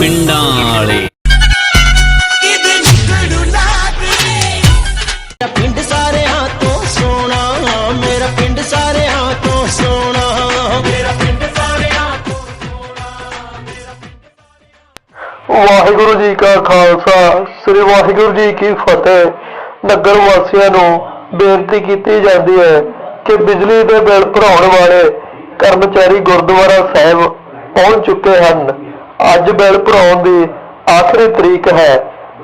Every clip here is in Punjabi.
ਪਿੰਡਾਂ ਵਾਲੇ। ਮੇਰਾ ਪਿੰਡ ਸਾਰਿਆਂ ਤੋਂ ਸੋਹਣਾ ਮੇਰਾ ਪਿੰਡ ਸਾਰਿਆਂ ਤੋਂ ਸੋਹਣਾ ਮੇਰਾ ਪਿੰਡ ਸਾਰਿਆਂ ਤੋਂ ਵਾਹਿਗੁਰੂ ਜੀ ਕਾ ਖਾਲਸਾ ਸ੍ਰੀ ਵਾਹਿਗੁਰੂ ਜੀ ਕੀ ਫਤਿਹ। ਨਗਰ ਵਾਸੀਆਂ ਨੂੰ ਬੇਨਤੀ ਕੀਤੀ ਜਾਂਦੀ ਹੈ ਕਿ ਬਿਜਲੀ ਦੇ ਬਿੱਲ ਭਰਾਉਣ ਵਾਲੇ ਕਰਮਚਾਰੀ ਗੁਰਦੁਆਰਾ ਸਾਹਿਬ ਪਹੁੰਚ ਚੁੱਕੇ ਹਨ। ਅੱਜ ਬਿੱਲ ਭਰਾਉਣ ਦੀ ਆਖਰੀ ਤਰੀਕ ਹੈ।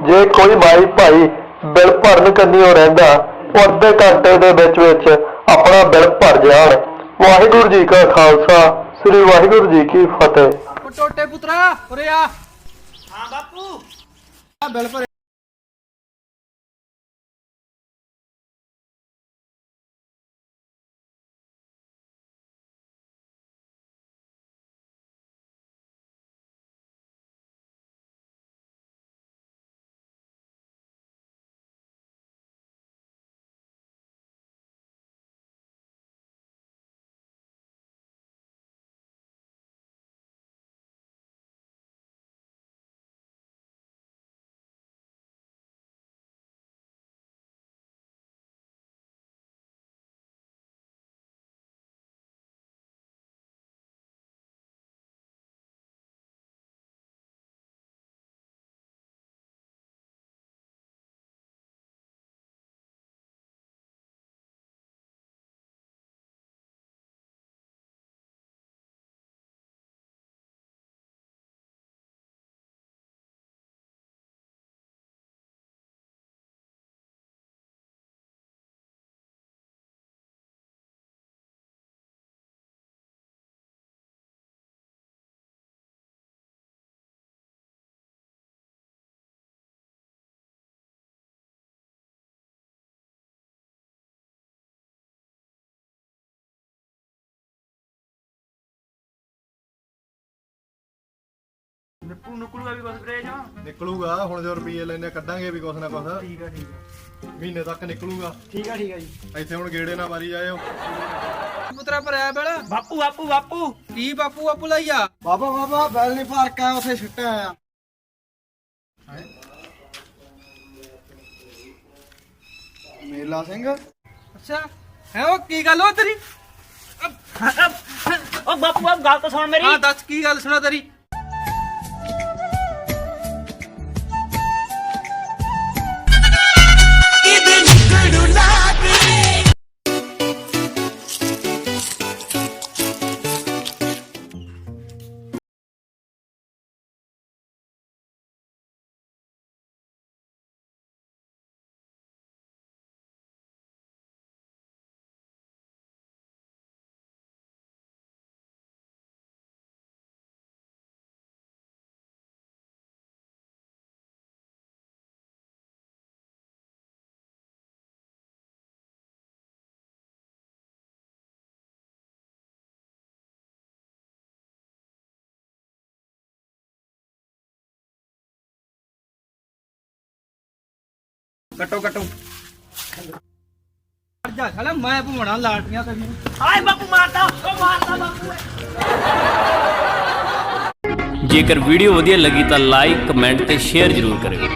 ਜੇ ਕੋਈ ਮਾਈ ਭਾਈ ਬਿੱਲ ਭਰਨ ਕੰਨਿਓ ਰਹਿੰਦਾ ਉਹ ਅੱਧੇ ਘੰਟੇ ਦੇ ਵਿੱਚ ਵਿੱਚ ਆਪਣਾ ਬਿੱਲ ਭਰ ਜਾਣ। ਵਾਹਿਗੁਰੂ ਜੀ ਕਾ ਖਾਲਸਾ ਸ੍ਰੀ ਵਾਹਿਗੁਰੂ ਜੀ ਕੀ ਫਤਿਹ। ਉਹ ਟੋਟੇ ਪੁੱਤਰਾ ਉਰੇ ਆ। ਹਾਂ ਬਾਪੂ। ਆ ਬਿੱਲ ਨਿਕਲੂਗਾ ਹੁਣ ਜੋ ਰੁਪਏ ਲੈਣੇ ਕੱਢਾਂਗੇ ਵੀ ਕੁਛ ਨਾ ਕੁਛ। ਠੀਕ ਆ ਠੀਕ ਆ। ਮਹੀਨੇ ਤੱਕ ਨਿਕਲੂਗਾ। ਠੀਕ ਆ ਠੀਕ ਆ ਜੀ। ਇੱਥੇ ਹੁਣ ਗੇੜੇ ਨਾ ਮਾਰੀ ਜਾਇਓ। ਪੁੱਤਰਾ ਭਰਿਆ ਬਿੱਲ। ਬਾਪੂ ਬਾਪੂ ਬਾਪੂ। ਕੀ ਬਾਪੂ ਬਾਪੂ ਲਈ ਆ? ਬਾਬਾ ਬਾਬਾ ਬੈਲ ਨਹੀਂ ਭਰ ਕੇ ਉੱਥੇ ਛੁੱਟਿਆ ਆ। ਮੇਲਾ ਸਿੰਘ। ਅੱਛਾ। ਹੈ ਉਹ ਕੀ ਗੱਲ ਹੋ ਤੇਰੀ? ਉਹ ਬਾਪੂ ਆਪ ਗੱਲ ਤਾਂ ਸੁਣ ਮੇਰੀ। ਹਾਂ ਦੱਸ ਕੀ ਗੱਲ ਸੁਣਾ ਤੇਰੀ? ਕੱਟੋ ਕੱਟੋ ਜਾ ਸਾਲਾ ਮੈਂ ਭਵਣਾ ਲਾਟੀਆਂ ਤੈਨੂੰ। ਹਾਏ ਬਾਪੂ ਮਾਰਦਾ ਉਹ ਮਾਰਦਾ ਬਾਪੂ। ਜੇਕਰ ਵੀਡੀਓ ਵਧੀਆ ਲੱਗੀ ਤਾਂ ਲਾਈਕ ਕਮੈਂਟ ਤੇ ਸ਼ੇਅਰ ਜ਼ਰੂਰ ਕਰਿਓ।